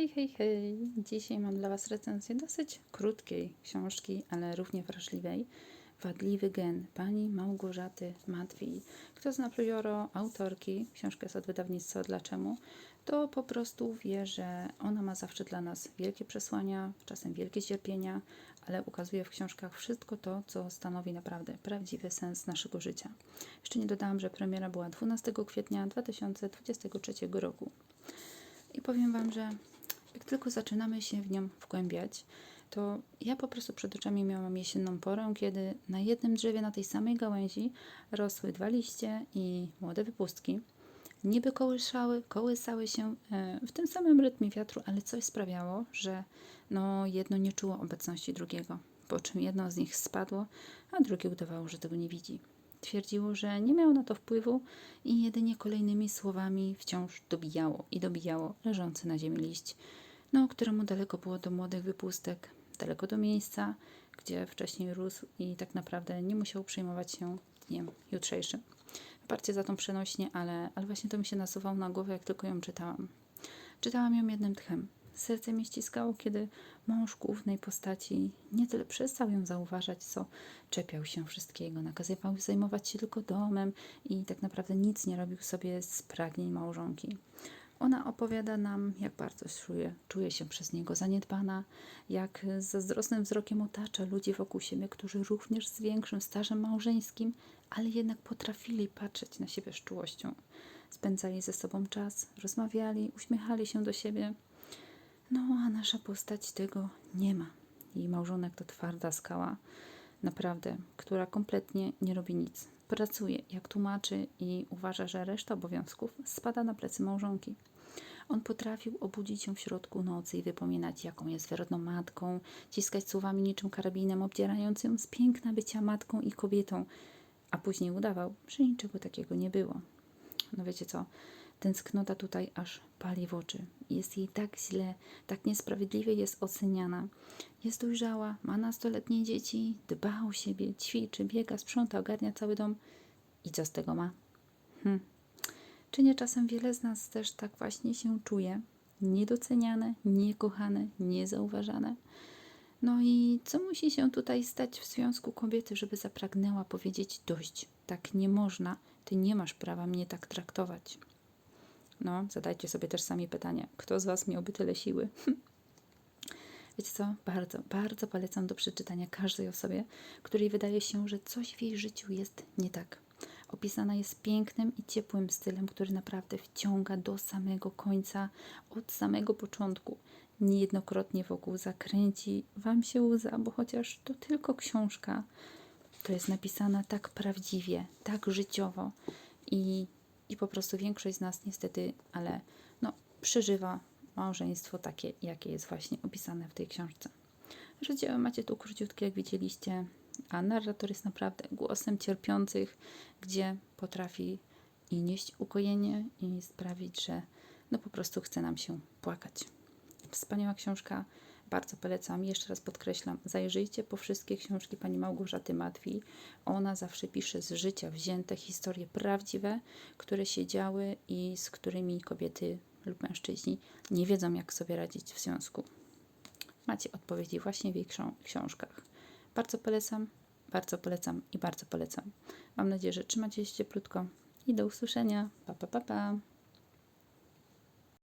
Hej, hej, hej! Dzisiaj mam dla Was recenzję dosyć krótkiej książki, ale równie wrażliwej. Wadliwy gen pani Małgorzaty Matwi. Kto zna Plioro, autorki, książka jest od wydawnictwa Dlaczemu, to po prostu wie, że ona ma zawsze dla nas wielkie przesłania, czasem wielkie cierpienia, ale ukazuje w książkach wszystko to, co stanowi naprawdę prawdziwy sens naszego życia. Jeszcze nie dodałam, że premiera była 12 kwietnia 2023 roku. I powiem Wam, że jak tylko zaczynamy się w nią wgłębiać, to ja po prostu przed oczami miałam jesienną porę, kiedy na jednym drzewie na tej samej gałęzi rosły dwa liście i młode wypustki. Niby kołyszały, kołysały się e, w tym samym rytmie wiatru, ale coś sprawiało, że no, jedno nie czuło obecności drugiego, po czym jedno z nich spadło, a drugie udawało, że tego nie widzi. Twierdziło, że nie miało na to wpływu i jedynie kolejnymi słowami wciąż dobijało i dobijało leżący na ziemi liść, no, któremu daleko było do młodych wypustek, daleko do miejsca, gdzie wcześniej rósł i tak naprawdę nie musiał przejmować się dniem jutrzejszym. Wyparcie za tą przenośnie, ale, ale właśnie to mi się nasuwało na głowę, jak tylko ją czytałam. Czytałam ją jednym tchem. Serce mi ściskało, kiedy mąż głównej postaci nie tyle przestał ją zauważać, co czepiał się wszystkiego, nakazywał zajmować się tylko domem i tak naprawdę nic nie robił sobie z pragnień małżonki. Ona opowiada nam, jak bardzo czuje, czuje się przez niego zaniedbana, jak z zazdrosnym wzrokiem otacza ludzi wokół siebie, którzy również z większym stażem małżeńskim, ale jednak potrafili patrzeć na siebie z czułością. Spędzali ze sobą czas, rozmawiali, uśmiechali się do siebie. No, a nasza postać tego nie ma. Jej małżonek to twarda skała, naprawdę, która kompletnie nie robi nic. Pracuje, jak tłumaczy i uważa, że reszta obowiązków spada na plecy małżonki. On potrafił obudzić się w środku nocy i wypominać, jaką jest wyrodną matką, ciskać słowami niczym karabinem, obdzierając ją z piękna bycia matką i kobietą, a później udawał, że niczego takiego nie było. No wiecie co, tęsknota tutaj aż pali w oczy. Jest jej tak źle, tak niesprawiedliwie jest oceniana. Jest dojrzała, ma nastoletnie dzieci, dba o siebie, ćwiczy, biega, sprząta, ogarnia cały dom. I co z tego ma? Hm. Czy nie czasem wiele z nas też tak właśnie się czuje? Niedoceniane, niekochane, niezauważane. No i co musi się tutaj stać w związku kobiety, żeby zapragnęła powiedzieć dość? Tak nie można, ty nie masz prawa mnie tak traktować. No, zadajcie sobie też sami pytanie, kto z Was miałby tyle siły? Wiecie co? Bardzo, bardzo polecam do przeczytania każdej osobie, której wydaje się, że coś w jej życiu jest nie tak. Opisana jest pięknym i ciepłym stylem, który naprawdę wciąga do samego końca, od samego początku. Niejednokrotnie wokół zakręci Wam się łza, bo chociaż to tylko książka, to jest napisana tak prawdziwie, tak życiowo i, i po prostu większość z nas niestety, ale no, przeżywa małżeństwo takie, jakie jest właśnie opisane w tej książce. Życie macie tu króciutkie, jak widzieliście, a narrator jest naprawdę głosem cierpiących, gdzie potrafi i nieść ukojenie i sprawić, że no po prostu chce nam się płakać. Wspaniała książka, bardzo polecam. Jeszcze raz podkreślam, zajrzyjcie po wszystkie książki pani Małgorzaty Matwi. Ona zawsze pisze z życia wzięte historie prawdziwe, które się działy i z którymi kobiety lub mężczyźni nie wiedzą, jak sobie radzić w związku. Macie odpowiedzi właśnie w jej książkach. Bardzo polecam, bardzo polecam i bardzo polecam. Mam nadzieję, że trzymacie się cieplutko i do usłyszenia. Pa, pa, pa, pa.